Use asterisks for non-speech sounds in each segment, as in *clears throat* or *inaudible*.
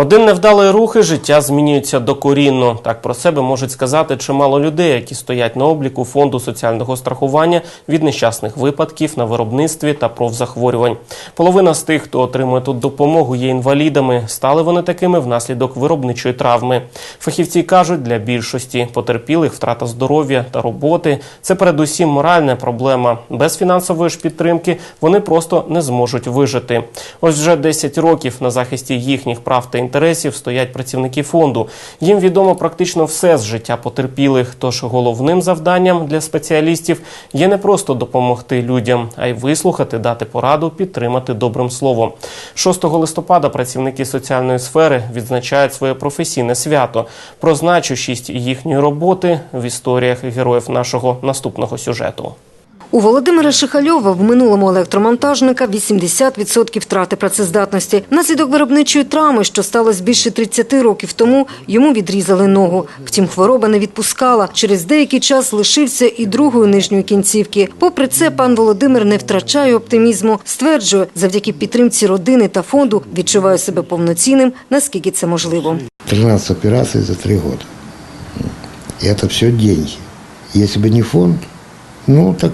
Один невдалий рух і життя змінюється докорінно. Так про себе можуть сказати чимало людей, які стоять на обліку фонду соціального страхування від нещасних випадків на виробництві та профзахворювань. Половина з тих, хто отримує тут допомогу, є інвалідами. Стали вони такими внаслідок виробничої травми. Фахівці кажуть, для більшості потерпілих втрата здоров'я та роботи це передусім моральна проблема. Без фінансової ж підтримки вони просто не зможуть вижити. Ось вже 10 років на захисті їхніх прав та інтересів стоять працівники фонду. Їм відомо практично все з життя потерпілих. Тож головним завданням для спеціалістів є не просто допомогти людям, а й вислухати, дати пораду, підтримати добрим словом. 6 листопада працівники соціальної сфери відзначають своє професійне свято. Про значущість їхньої роботи в історіях героїв нашого наступного сюжету. У Володимира Шихальова в минулому електромонтажника 80% втрати працездатності. Внаслідок виробничої травми, що сталося більше 30 років тому, йому відрізали ногу. Втім, хвороба не відпускала. Через деякий час лишився і другої нижньої кінцівки. Попри це, пан Володимир не втрачає оптимізму. Стверджує, завдяки підтримці родини та фонду відчуває себе повноцінним, наскільки це можливо. 13 операций за три года. И это все деньги. Если бы не фонд, ну так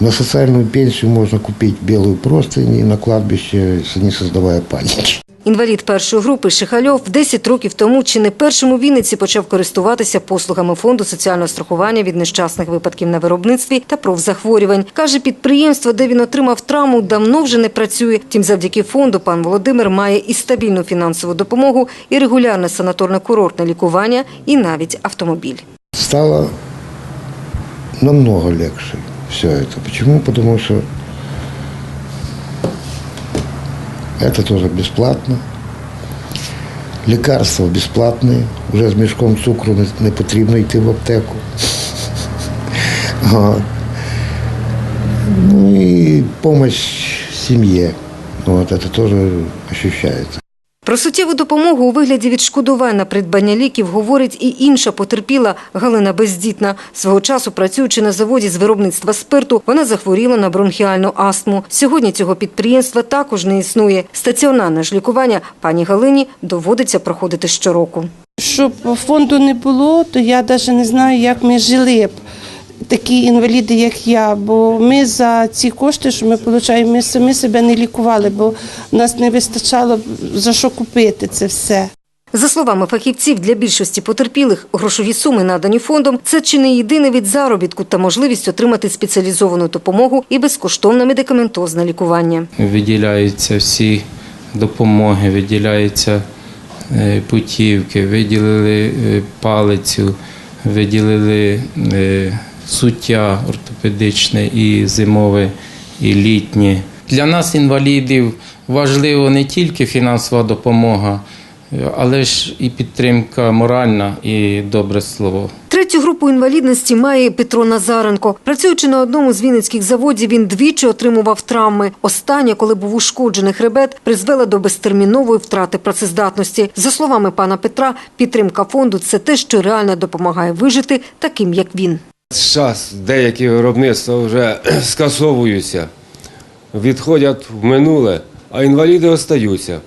на социальную пенсию можно купить белую простынь и на кладбище, не создавая паники. Інвалід першої групи Шихальов 10 років тому чи не першим у Вінниці почав користуватися послугами фонду соціального страхування від нещасних випадків на виробництві та профзахворювань. Каже, підприємство, де він отримав травму, давно вже не працює. Втім, завдяки фонду пан Володимир має і стабільну фінансову допомогу, і регулярне санаторно-курортне лікування, і навіть автомобіль. Стало намного легче все это. Почему? Потому что это тоже бесплатно. Лекарства бесплатные. Уже з мішком цукру не, не потрібно йти в аптеку. *laughs* От. Ну и помощь семье. Вот это тоже ощущается. Про суттєву допомогу у вигляді відшкодувань на придбання ліків говорить і інша потерпіла Галина Бездітна. Свого часу, працюючи на заводі з виробництва спирту, вона захворіла на бронхіальну астму. Сьогодні цього підприємства також не існує. Стаціонарне ж лікування пані Галині доводиться проходити щороку. Щоб фонду не було, то я навіть не знаю, як ми жили б. Такі інваліди, як я, бо ми за ці кошти, що ми отримуємо, ми самі себе не лікували, бо нас не вистачало за що купити це все. За словами фахівців, для більшості потерпілих грошові суми, надані фондом, це чи не єдиний від заробітку та можливість отримати спеціалізовану допомогу і безкоштовне медикаментозне лікування. виділяються всі допомоги, виділяються е, путівки, виділили е, палицю, виділили е, суття ортопедичне і зимове, і літнє. Для нас, інвалідів, важливо не тільки фінансова допомога, але ж і підтримка моральна і добре слово. Третю групу інвалідності має Петро Назаренко. Працюючи на одному з вінницьких заводів, він двічі отримував травми. Остання, коли був ушкоджений хребет, призвела до безтермінової втрати працездатності. За словами пана Петра, підтримка фонду це те, що реально допомагає вижити таким, як він. Зараз деякі виробництва вже *clears throat* скасовуються, відходять в минуле, а інваліди остаються.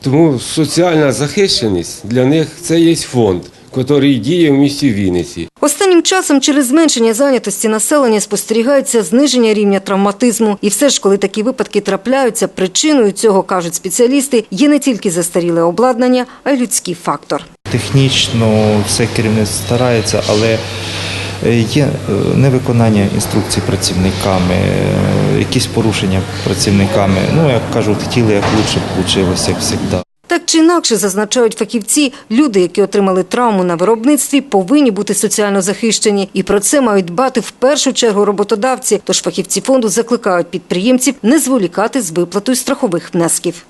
Тому соціальна захищеність для них це є фонд, який діє в місті Вінниці. Останнім часом через зменшення зайнятості населення спостерігається зниження рівня травматизму. І все ж, коли такі випадки трапляються, причиною цього, кажуть спеціалісти, є не тільки застаріле обладнання, а й людський фактор. Технічно все керівництво старається, але є е, невиконання інструкцій працівниками, е, якісь порушення працівниками. Ну, як кажуть, хотіли як лучше вийшло, як завжди. Так чи інакше, зазначають фахівці, люди, які отримали травму на виробництві, повинні бути соціально захищені. І про це мають дбати в першу чергу роботодавці. Тож фахівці фонду закликають підприємців не зволікати з виплатою страхових внесків.